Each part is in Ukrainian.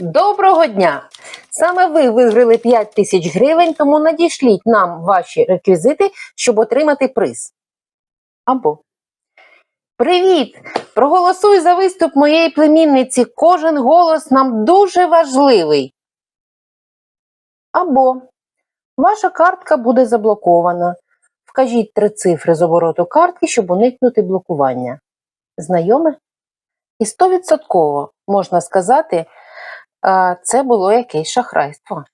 Доброго дня! Саме ви виграли 5 тисяч гривень, тому надішліть нам ваші реквізити, щоб отримати приз. Або Привіт! Проголосуй за виступ моєї племінниці. Кожен голос нам дуже важливий. Або Ваша картка буде заблокована. Вкажіть три цифри з обороту картки, щоб уникнути блокування. Знайоме? І стовідсотково можна сказати, це було якесь шахрайство.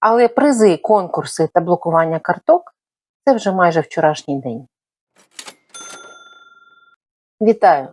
Але призи, конкурси та блокування карток це вже майже вчорашній день. Вітаю!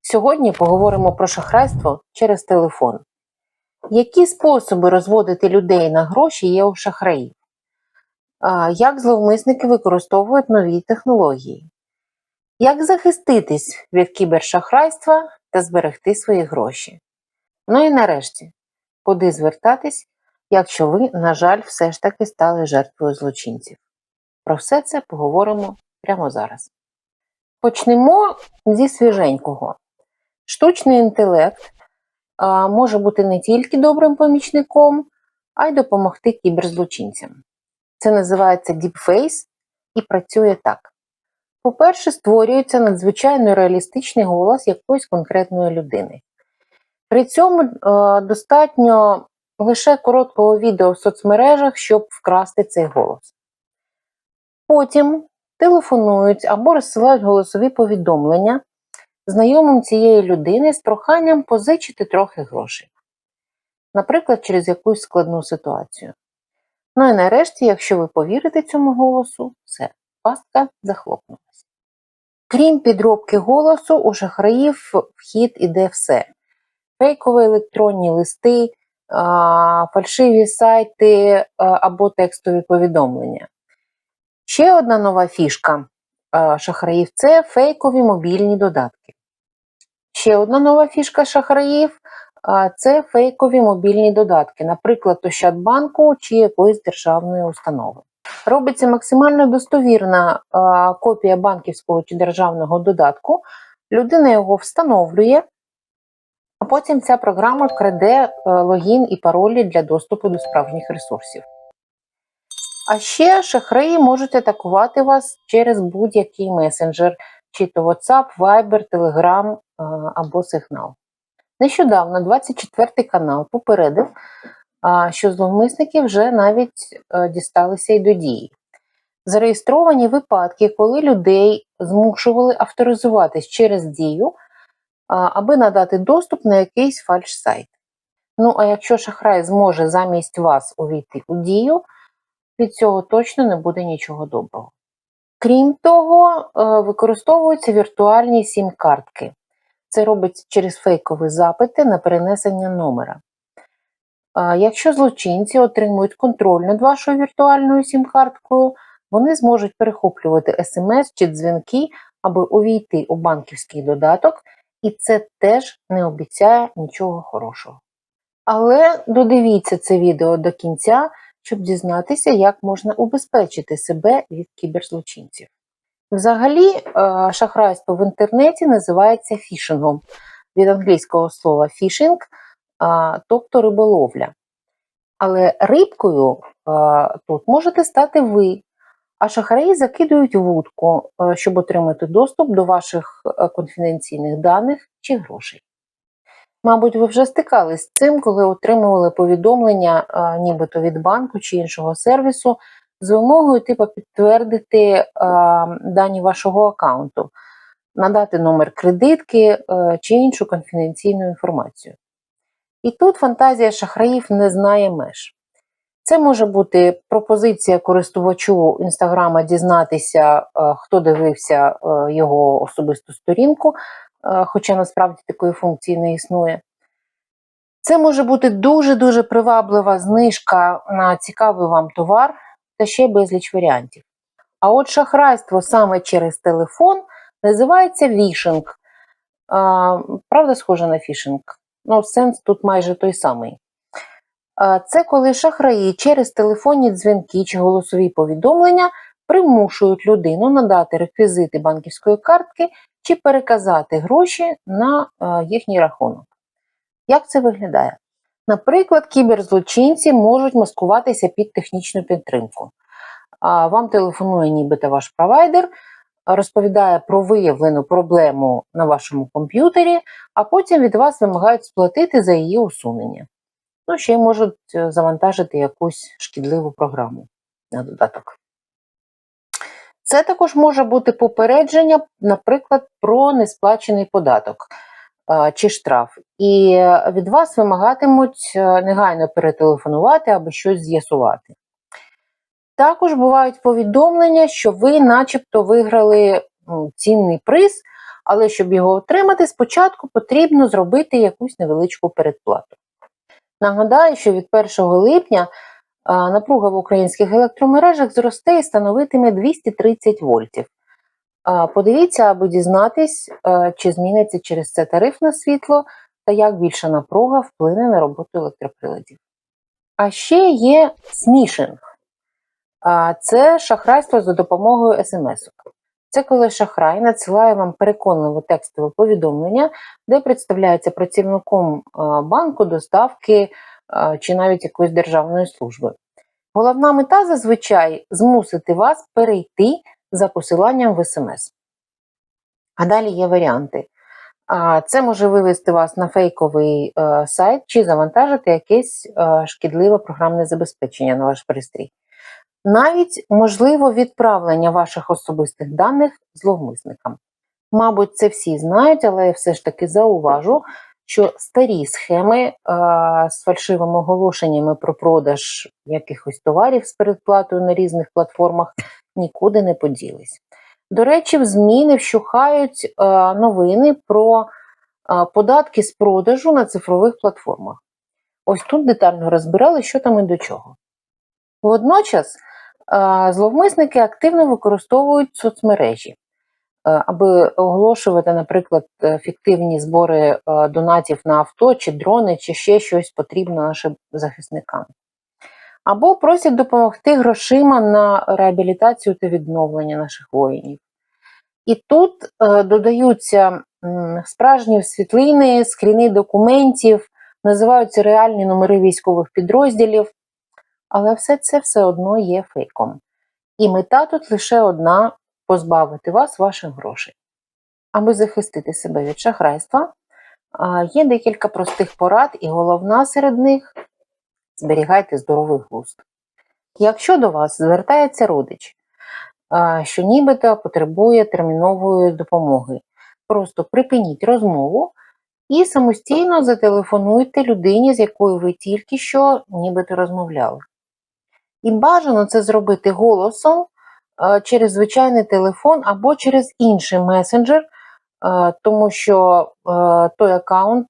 Сьогодні поговоримо про шахрайство через телефон. Які способи розводити людей на гроші є у шахраїв? Як зловмисники використовують нові технології? Як захиститись від кібершахрайства та зберегти свої гроші? Ну і нарешті, куди звертатись, якщо ви, на жаль, все ж таки стали жертвою злочинців? Про все це поговоримо прямо зараз. Почнемо зі свіженького. Штучний інтелект а, може бути не тільки добрим помічником, а й допомогти кіберзлочинцям. Це називається Deepface і працює так. По-перше, створюється надзвичайно реалістичний голос якоїсь конкретної людини. При цьому е, достатньо лише короткого відео в соцмережах, щоб вкрасти цей голос. Потім телефонують або розсилають голосові повідомлення знайомим цієї людини з проханням позичити трохи грошей, наприклад, через якусь складну ситуацію. Ну і нарешті, якщо ви повірите цьому голосу, все, пастка захлопнулася. Крім підробки голосу, у шахраїв в хід іде все: фейкові електронні листи, фальшиві сайти або текстові повідомлення. Ще одна нова фішка шахраїв це фейкові мобільні додатки. Ще одна нова фішка шахраїв це фейкові мобільні додатки, наприклад, Ощадбанку чи якоїсь державної установи. Робиться максимально достовірна копія банківського чи державного додатку. Людина його встановлює, потім ця програма краде е, логін і паролі для доступу до справжніх ресурсів. А ще шахраї можуть атакувати вас через будь-який месенджер, чи то WhatsApp, Viber, Telegram е, або Signal. Нещодавно 24 канал попередив, що зловмисники вже навіть е, дісталися й до дії. Зареєстровані випадки, коли людей змушували авторизуватись через дію, аби надати доступ на якийсь фальш-сайт. Ну, а якщо шахрай зможе замість вас увійти у дію, від цього точно не буде нічого доброго. Крім того, е, використовуються віртуальні сім-картки. Це робиться через фейкові запити на перенесення номера. Якщо злочинці отримують контроль над вашою віртуальною сім-карткою, вони зможуть перехоплювати смс чи дзвінки, аби увійти у банківський додаток, і це теж не обіцяє нічого хорошого. Але додивіться це відео до кінця, щоб дізнатися, як можна убезпечити себе від кіберзлочинців. Взагалі, е, шахрайство в інтернеті називається фішингом від англійського слова фішинг, тобто риболовля. Але рибкою тут можете стати ви, а шахраї закидують вудку, щоб отримати доступ до ваших конфіденційних даних чи грошей. Мабуть, ви вже стикались з цим, коли отримували повідомлення, нібито від банку чи іншого сервісу, з вимогою типу підтвердити дані вашого аккаунту, надати номер кредитки чи іншу конфіденційну інформацію. І тут фантазія шахраїв не знає меж. Це може бути пропозиція користувачу інстаграма дізнатися, е, хто дивився е, його особисту сторінку, е, хоча насправді такої функції не існує. Це може бути дуже-дуже приваблива знижка на цікавий вам товар та ще безліч варіантів. А от шахрайство саме через телефон називається вішинг. Правда, схоже на фішинг? Ну, сенс тут майже той самий. Це коли шахраї через телефонні дзвінки чи голосові повідомлення примушують людину надати реквізити банківської картки чи переказати гроші на їхній рахунок. Як це виглядає? Наприклад, кіберзлочинці можуть маскуватися під технічну підтримку. Вам телефонує нібито ваш провайдер, розповідає про виявлену проблему на вашому комп'ютері, а потім від вас вимагають сплатити за її усунення. Ну, ще й можуть е, завантажити якусь шкідливу програму на додаток. Це також може бути попередження, наприклад, про несплачений податок чи штраф. І від вас вимагатимуть е, негайно перетелефонувати або щось з'ясувати. Також бувають повідомлення, що ви, начебто, виграли цінний приз, але щоб його отримати, спочатку потрібно зробити якусь невеличку передплату. Нагадаю, що від 1 липня напруга в українських електромережах зросте і становитиме 230 вольтів. Подивіться, аби дізнатись, чи зміниться через це тариф на світло та як більша напруга вплине на роботу електроприладів. А ще є смішинг. Це шахрайство за допомогою смс. Це коли шахрай надсилає вам переконливе текстове повідомлення, де представляється працівником банку, доставки чи навіть якоїсь державної служби. Головна мета зазвичай змусити вас перейти за посиланням в смс. А далі є варіанти. Це може вивести вас на фейковий е, сайт чи завантажити якесь е, шкідливе програмне забезпечення на ваш пристрій. Навіть можливо відправлення ваших особистих даних зловмисникам. Мабуть, це всі знають, але я все ж таки зауважу, що старі схеми е, з фальшивими оголошеннями про продаж якихось товарів з передплатою на різних платформах нікуди не поділись. До речі, в ЗМІ не вщухають е, новини про е, податки з продажу на цифрових платформах. Ось тут детально розбирали, що там і до чого. Водночас зловмисники активно використовують соцмережі, е, аби оголошувати, наприклад, е, фіктивні збори е, донатів на авто чи дрони, чи ще щось потрібно нашим захисникам. Або просять допомогти грошима на реабілітацію та відновлення наших воїнів. І тут додаються справжні світлини, скріни документів, називаються реальні номери військових підрозділів, але все це все одно є фейком. І мета тут лише одна позбавити вас ваших грошей. Аби захистити себе від шахрайства, є декілька простих порад, і головна серед них зберігайте здоровий глузд. Якщо до вас звертається родич, що нібито потребує термінової допомоги, просто припиніть розмову і самостійно зателефонуйте людині, з якою ви тільки що нібито розмовляли. І бажано це зробити голосом е, через звичайний телефон або через інший месенджер, е, тому що е, той аккаунт,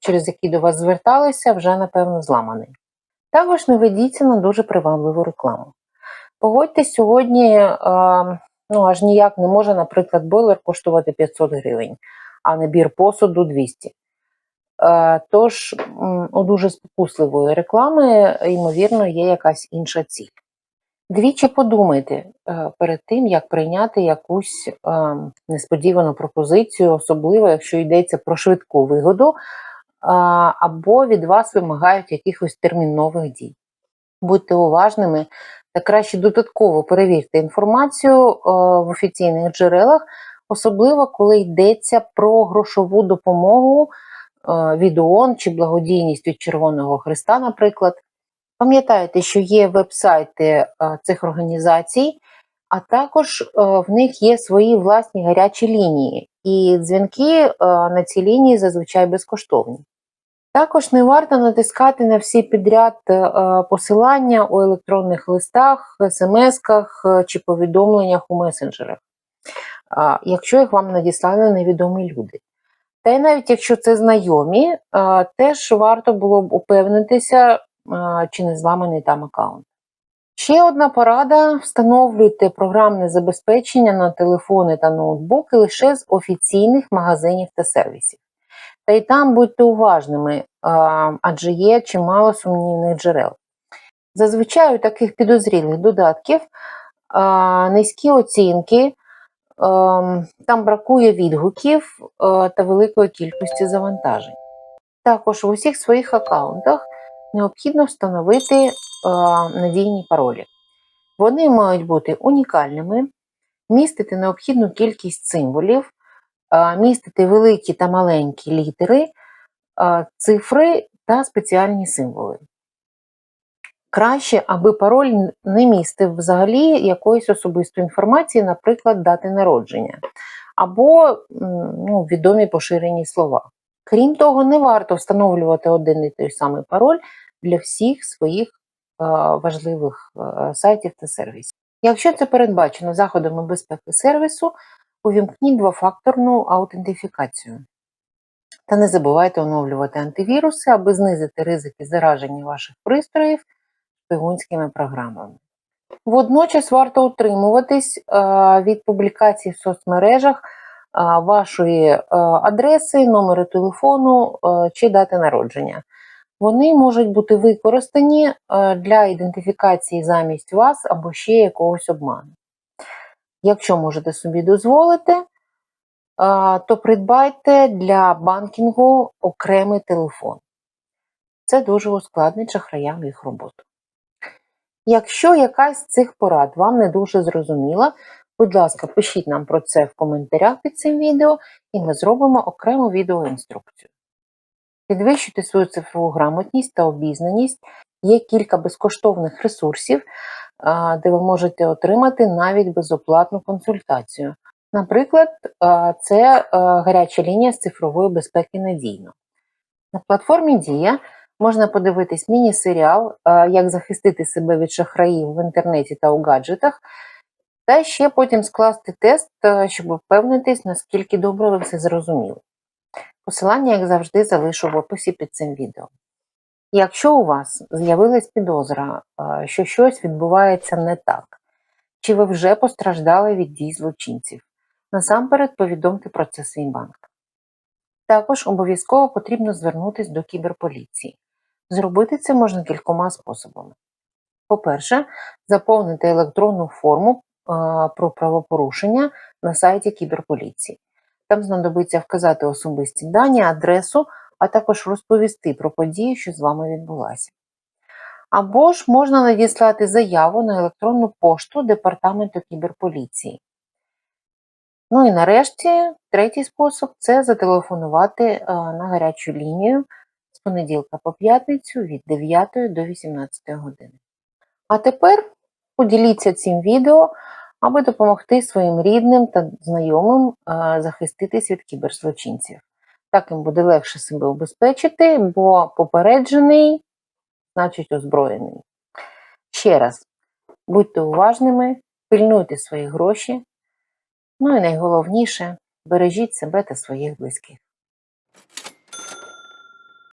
через який до вас зверталися, вже напевно зламаний. Також не ведіться на дуже привабливу рекламу. Погодьтесь, сьогодні ну, аж ніяк не може, наприклад, бойлер коштувати 500 гривень, а набір посуду 200. Е, Тож у дуже спокусливої реклами, ймовірно, є якась інша ціль. Двічі подумайте е, перед тим, як прийняти якусь е, несподівану пропозицію, особливо якщо йдеться про швидку вигоду, або від вас вимагають якихось термінових дій. Будьте уважними та краще додатково перевірте інформацію в офіційних джерелах, особливо коли йдеться про грошову допомогу від ООН чи благодійність від Червоного Христа, наприклад. Пам'ятайте, що є веб-сайти е, цих організацій, а також е, в них є свої власні гарячі лінії, і дзвінки е, на ці лінії зазвичай безкоштовні. Також не варто натискати на всі підряд е, посилання у електронних листах, смс-ках е, чи повідомленнях у месенджерах, якщо їх вам надіслали невідомі люди. Та й навіть якщо це знайомі, теж варто було б упевнитися, чи не зламаний там аккаунт. Ще одна порада: встановлюйте програмне забезпечення на телефони та ноутбуки лише з офіційних магазинів та сервісів. Та й там будьте уважними, адже є чимало сумнівних джерел. Зазвичай у таких підозрілих додатків низькі оцінки, там бракує відгуків е, та великої кількості завантажень. Також в усіх своїх аккаунтах необхідно встановити е, надійні паролі. Вони мають бути унікальними, містити необхідну кількість символів, е, містити великі та маленькі літери, цифри та спеціальні символи. Краще, аби пароль не містив взагалі якоїсь особистої інформації, наприклад, дати народження, або ну, відомі поширені слова. Крім того, не варто встановлювати один і той самий пароль для всіх своїх е, важливих е, сайтів та сервісів. Якщо це передбачено заходами безпеки сервісу, увімкніть двофакторну аутентифікацію. Та не забувайте оновлювати антивіруси, аби знизити ризики зараження ваших пристроїв шпигунськими програмами. Водночас варто утримуватись е, від публікацій в соцмережах е, вашої е, адреси, номеру телефону чи дати народження. Вони можуть бути використані для ідентифікації замість вас або ще якогось обману. Якщо можете собі дозволити, то придбайте для банкінгу окремий телефон. Це дуже ускладнить шахраям їх роботу. Якщо якась з цих порад вам не дуже зрозуміла, будь ласка, пишіть нам про це в коментарях під цим відео, і ми зробимо окрему відеоінструкцію. Підвищити свою цифрову грамотність та обізнаність є кілька безкоштовних ресурсів, де ви можете отримати навіть безоплатну консультацію. Наприклад, це гаряча лінія з цифрової безпеки надійно. На платформі Дія можна подивитись міні-серіал Як захистити себе від шахраїв в інтернеті та у гаджетах, та ще потім скласти тест, щоб впевнитись, наскільки добре ви все зрозуміли. Посилання, як завжди, залишу в описі під цим відео. Якщо у вас з'явилась підозра, що щось відбувається не так, чи ви вже постраждали від дій злочинців, насамперед повідомте про це свій банк. Також обов'язково потрібно звернутися до кіберполіції. Зробити це можна кількома способами. По-перше, заповнити електронну форму про правопорушення на сайті кіберполіції. Там знадобиться вказати особисті дані, адресу, а також розповісти про подію, що з вами відбулася. Або ж можна надіслати заяву на електронну пошту Департаменту кіберполіції. Ну і нарешті, третій спосіб це зателефонувати на гарячу лінію понеділка по п'ятницю від 9 до 18 години. А тепер поділіться цим відео, аби допомогти своїм рідним та знайомим е, захиститись від кіберзлочинців. Так їм буде легше себе убезпечити, бо попереджений, значить озброєний. Ще раз, будьте уважними, пильнуйте свої гроші. Ну і найголовніше, бережіть себе та своїх близьких.